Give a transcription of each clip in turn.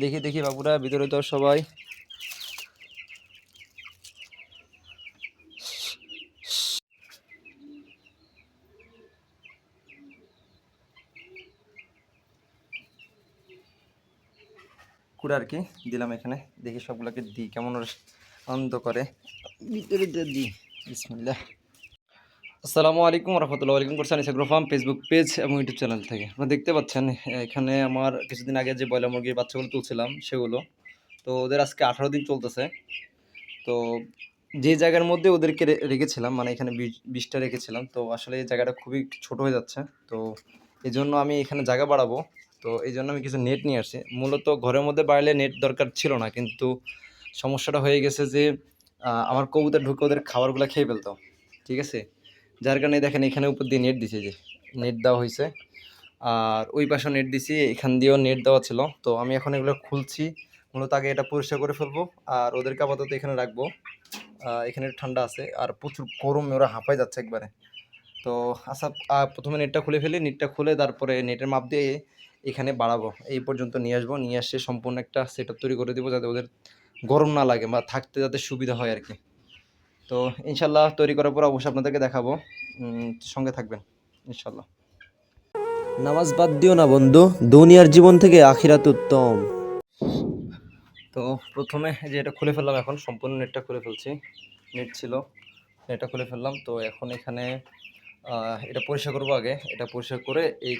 দেখি দেখি বাবুরা, ভিতরে তো সবাই। কুড়া আর কি, দিলাম এখানে। দেখি সবগুলোকে দিই, কেমন আনন্দ করে। ভিতরে দিই। বিসমিল্লাহ। আসসালামু আলাইকুম রহমতুল্লাহ আলাইকুম করছেন ইসাগ্রো ফার্ম ফেসবুক পেজ এবং ইউটিউব চ্যানেল থেকে। আপনারা দেখতে পাচ্ছেন, এখানে আমার কিছুদিন আগে যে ব্রয়লার মুরগির বাচ্চাগুলো তুলছিলাম সেগুলো, তো ওদের আজকে আঠারো দিন চলতেছে। তো যে জায়গার মধ্যে ওদেরকে রেখেছিলাম মানে এখানে বিষটা রেখেছিলাম, তো আসলে এই জায়গাটা খুবই ছোট হয়ে যাচ্ছে। তো এই জন্য আমি এখানে জায়গা বাড়াবো। তো এই জন্য আমি কিছু নেট নিয়ে আসি মূলত ঘরের মধ্যে বাড়লে নেট দরকার ছিল না, কিন্তু সমস্যাটা হয়ে গেছে যে আমার কবুতর ঢুকে ওদের খাবারগুলো খেয়ে ফেলতো। ঠিক আছে? যার কারণে দেখেন এখানে উপর দিয়ে নেট দিছে যে, নেট দেওয়া হয়েছে আর ওই পাশে নেট দিছি, এখান দিয়েও নেট দেওয়া ছিল। তো আমি এখন এগুলো খুলছি, মূলত আগে এটা পরিষ্কার করে ফেলব, আর ওদেরকে আপাতত এখানে রাখব। এখানে ঠান্ডা আছে, আর প্রচুর গরমে ওরা হাঁপাই যাচ্ছে একবারে। তো আচ্ছা প্রথমে নেটটা খুলে ফেলি, নেটটা খুলে তারপরে নেটের মাপ দিয়ে এখানে বাড়াবো। এই পর্যন্ত নিয়ে আসব, নিয়ে আসে সম্পূর্ণ একটা সেট তৈরি করে দেবো যাতে ওদের গরম না লাগে বা থাকতে যাতে সুবিধা হয় আর কি। তো ইনশাল্লাহ তৈরি করার পর অবশ্যই আপনাদেরকে দেখাবো। সঙ্গে থাকবেন ইনশাল্লাহ। নামাজ বাদ দিও না বন্ধু দুনিয়ার জীবন থেকে আখিরাত উত্তম। তো প্রথমে যে এটা খুলে ফেললাম এখন সম্পূর্ণ নেটটা খুলে ফেলছি। নেট ছিল নেটটা খুলে ফেললাম। তো এখন এখানে এটা পরিষ্কার করব আগে। এটা পরিষ্কার করে এই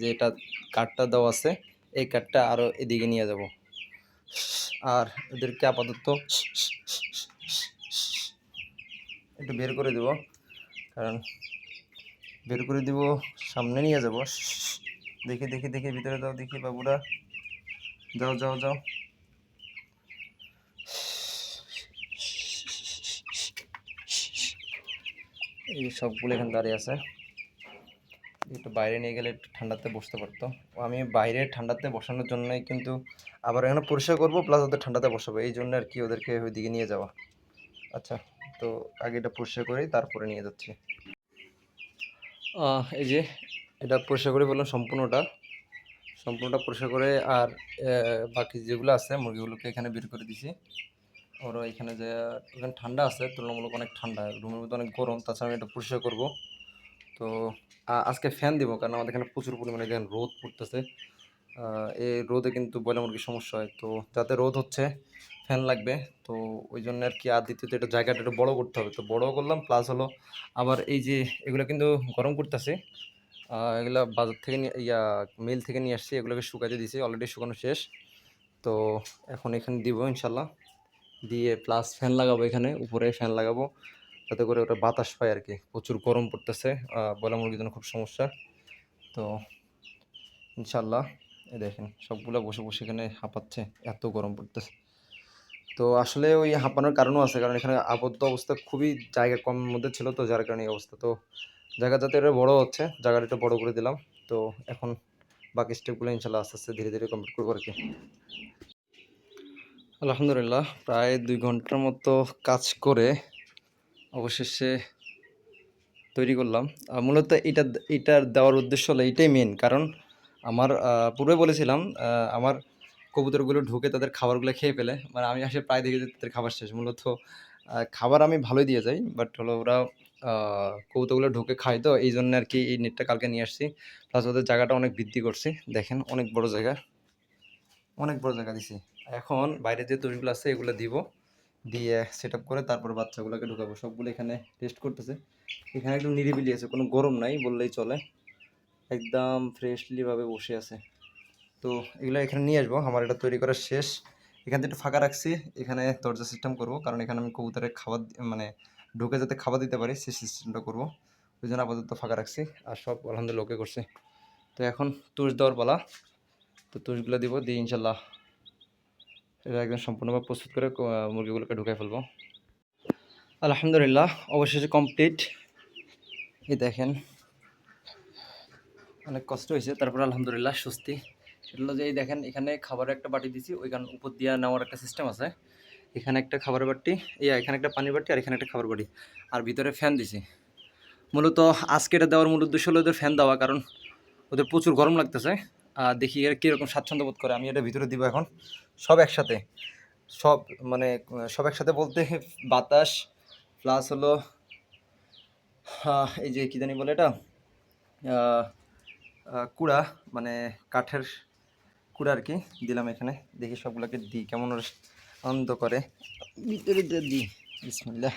যে এটা কাঠটা দেওয়া আছে এই কাঠটা আরও এদিকে নিয়ে যাব। আর এদেরকে আপাতত একটু বের করে দেব কারণ বের করে দিব সামনে নিয়ে যাব দেখি দেখি দেখি ভিতরে যাও দেখি বাবুরা যাও যাও যাও এই সবগুলো এখানে দাঁড়িয়ে আছে একটু বাইরে নিয়ে গেলে একটু ঠান্ডাতে বসতে পারতো আমি বাইরে ঠান্ডাতে বসানোর জন্যই কিন্তু আবার এখানে পরিষ্কার করব প্লাস ওদের ঠান্ডাতে বসাবো এই জন্য আর কি ওদেরকে ওইদিকে নিয়ে যাওয়া আচ্ছা তো আগে এটা পরিষ্কার করেই তারপরে নিয়ে যাচ্ছি। এই যে এটা পরিষ্কার করে বললাম সম্পূর্ণটা। সম্পূর্ণটা পরিষ্কার করে আর বাকি যেগুলো আছে মুরগিগুলোকে এখানে বের করে দিছি। ওরা এখানে যে এখানে ঠান্ডা আছে তুলনামূলক অনেক ঠান্ডা। রুমের মধ্যে অনেক গরম তাছাড়া আমি এটা পরিষ্কার করব। তো আজকে ফ্যান দিব কারণ আমাদের এখানে প্রচুর পরিমাণে দেখেন রোদ পড়তেছে। এই রোদে কিন্তু ব্রয়লার মুরগির সমস্যা হয়। তো যাতে রোদ হচ্ছে ফ্যান লাগবে। তো ওই জন্য আর কি আর দ্বিতীয়ত এটা জায়গাটা একটু বড়ো করতে হবে। তো বড় করলাম প্লাস হলো আবার এই যে এগুলো কিন্তু গরম করতেছে। এগুলো বাজার থেকে নিয়ে, ইয়া মিল থেকে নিয়ে আসছি, এগুলোকে শুকাতে দিয়েছি অলরেডি শুকানো শেষ। তো এখন এখানে দিব ইনশাল্লাহ দিয়ে প্লাস ফ্যান লাগাবো এখানে, উপরে ফ্যান লাগাবো। যাতে করে ওটা বাতাস পায় আর কি প্রচুর গরম পড়তেছে। ব্রয়লার মুরগির জন্য খুব সমস্যা। তো ইনশাল্লাহ এই দেখেন, সবগুলো বসে বসে এখানে হাঁপাচ্ছে, এত গরম পড়তেছে। তো আসলে ওই হাঁপানোর কারণও আছে। কারণ এখানে আবদ্ধ অবস্থা খুবই জায়গা কম মধ্যে ছিল তো, যার কারণে এই অবস্থা। তো জায়গা যাতে এটা বড় হচ্ছে, জায়গাটা একটু বড় করে দিলাম। তো এখন বাকি স্টেপগুলো ইনশাল্লাহ আস্তে আস্তে ধীরে ধীরে কমপ্লিট করব আর কি। আলহামদুলিল্লাহ, প্রায় দুই ঘণ্টার মতো কাজ করে অবশেষে তৈরি করলাম। মূলত এটা, এটার দেওয়ার উদ্দেশ্য হলো এটাই মেন কারণ আমার পূর্বে বলেছিলাম আমার কবুতরগুলো ঢুকে তাদের খাবারগুলো খেয়ে ফেলে। মানে আমি আসে প্রায় দেখি তাদের খাবার শেষ। মূলত খাবার আমি ভালোই দিয়ে যাই বাট হলো ওরা কবুতরগুলো ঢুকে খায় তো এই জন্য আর কি এই নেটটা কালকে নিয়ে আসছি। প্লাস ওদের জায়গাটা অনেক বৃদ্ধি করছি, দেখেন অনেক বড় জায়গা। অনেক বড় জায়গা দিছি। এখন বাইরে যে তৈরিগুলো আছে, এগুলো দিব। দিয়ে সেট আপ করে তারপর বাচ্চাগুলোকে ঢুকাবো। সবগুলো এখানে টেস্ট করতেছে। এখানে একদম নিরিবিলি আছে, কোনো গরম নাই বললেই চলে। একদম ফ্রেশলিভাবে বসে আছে। তো এগুলো এখানে নিয়ে আসব। আমার এটা তৈরি করা শেষ। এখান থেকে একটু ফাঁকা রাখছি। এখানে দরজা সিস্টেম করব। কারণ এখানে আমি কবুতরের খাবার মানে ঢুকে যাতে খাবার দিতে পারি, সেই সিস্টেমটা করব। ওই জন্য আপাতত ফাঁকা রাখছি। আর সব আলহামদুলিল্লাহ ওকে করছে। তো এখন তুষ দেওয়ার পালা। তো তুষগুলো দিব, দিয়ে ইনশাল্লাহ এটা একদম সম্পূর্ণভাবে প্রস্তুত করে মুরগিগুলোকে ঢুকাই ফেলব। আলহামদুলিল্লাহ, অবশেষে কমপ্লিট এই দেখেন, অনেক কষ্ট হয়েছে। তারপর আলহামদুলিল্লাহ, স্বস্তি। সেটা হলো যে এই দেখেন এখানে খাবারের একটা বাটি দিছি ওইখান উপর দিয়ে নেওয়ার একটা সিস্টেম আছে। এখানে একটা খাবারের বাটি ইয়া এখানে একটা পানির বাটি আর এখানে একটা খাবার বাটি। আর ভিতরে ফ্যান দিছি। মূলত আজকে এটা দেওয়ার মূল উদ্দেশ্য হলো ওদের ফ্যান দেওয়া কারণ ওদের প্রচুর গরম লাগতেছে। আহ, দেখি এরা কীরকম স্বাচ্ছন্দ্য বোধ করে আমি এটা ভিতরে দিব এখন। সব একসাথে। সব মানে সব একসাথে বলতে বাতাস প্লাস হলো এই যে কী জানি বলে এটা কুড়া মানে কাঠের কুড়া আর কি, দিলাম এখানে। দেখি সবগুলোকে দিই, কেমন আনন্দ করে। ভিতরে দিই বিসমিল্লা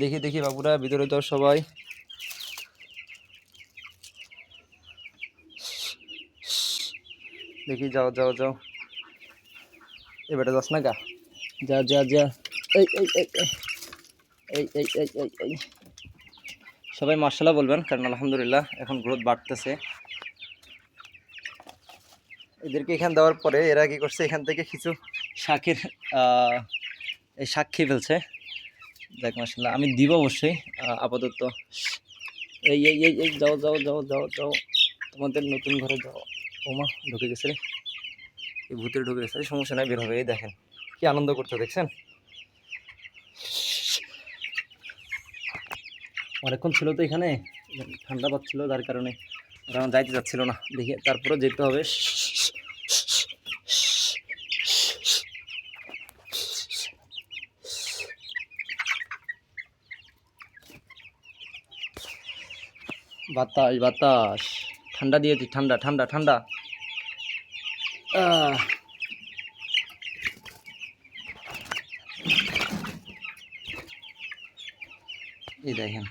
দেখি দেখি বাবুরা, ভিতরে তো সবাই। দেখি, যাও যাও যাও। এবারে যাস না গা। যা যা যা। এই এই এই এই। এই এই এই সবাই মার্শাল্লাহ বলবেন, কারণ আলহামদুলিল্লাহ এখন গ্রোথ বাড়তেছে। এদেরকে এখান দেওয়ার পরে এরা কি করছে? এখান থেকে কিছু শাকের এই শাক খেয়ে ফেলছে। দেখ মার্শাল্লাহ আমি দিব অবশ্যই আপাতত। এই এই এই এই, যাও যাও যাও যাও যাও। তোমাদের নতুন ঘরে যাও। ওমা, ঢুকে গেছে রে। এই ভূতের ঢুকে গেছে। সমস্যা নাই, বের হবে। এই দেখেন, কি আনন্দ করতে দেখছেন? অনেকক্ষণ ছিল তো এখানে, ঠান্ডা পাচ্ছিল, যার কারণে যাইতে যাচ্ছিল না। দেখি তারপরে যেতে হবে। বাতাস বাতাস। ঠান্ডা দিয়েছি, ঠান্ডা ঠান্ডা ঠান্ডা। এই দেখেন।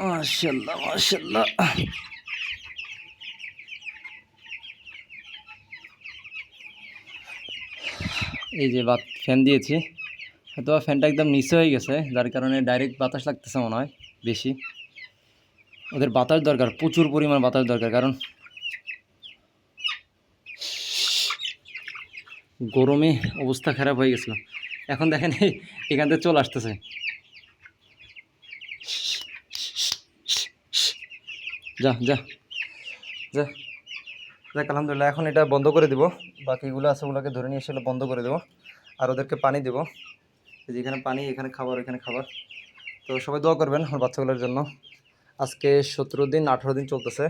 মাশাল্লাহ মাশাল্লাহ এই যে বাত ফ্যান দিয়েছি। হয়তো ফ্যানটা একদম নিচে হয়ে গেছে, যার কারণে ডাইরেক্ট বাতাস লাগতেছে মনে হয়, বেশি। ওদের বাতাস দরকার, প্রচুর পরিমাণ বাতাস দরকার, কারণ গরমে অবস্থা খারাপ হয়ে গেছিল। এখন দেখেন, এখান থেকে চলে আসতেছে। যা যা যা। যাক, আলহামদুলিল্লাহ, এখন এটা বন্ধ করে দিব। বাকিগুলো আছে ওগুলোকে ধরে নিয়ে এসে বন্ধ করে দেবো। আর ওদেরকে পানি দেবো। এই যে এখানে পানি, এখানে খাবার এখানে খাবার। তো সবাই দোয়া করবেন আমার বাচ্চাগুলোর জন্য। আজকে সতেরো দিন, আঠেরো দিন চলতেছে।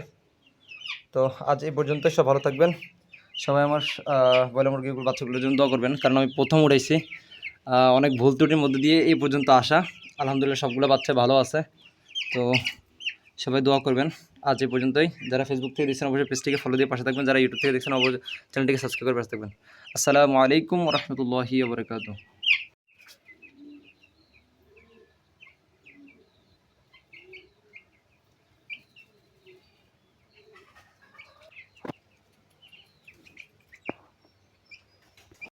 তো আজ এই পর্যন্ত সব ভালো থাকবেন। সবাই আমার ব্রয়লার মুরগিগুলো, বাচ্চাগুলোর জন্য দোয়া করবেন। কারণ আমি প্রথম উড়াইছি। অনেক ভুল ত্রুটির মধ্যে দিয়ে এই পর্যন্ত আসা। আলহামদুলিল্লাহ সবগুলো বাচ্চা ভালো আছে। তো সবাই দোয়া করবেন। আজ এই পর্যন্তই। যারা ফেসবুক থেকে দেখছেন, অবশ্যই পেজটিকে ফলো দিয়ে পাশে থাকবেন। যারা ইউটিউব থেকে দেখছেন, অবশ্যই চ্যানেলটিকে সাবস্ক্রাইব করে পাশে থাকবেন। আসসালামু আলাইকুম রহমতুল্লাহি বরকাত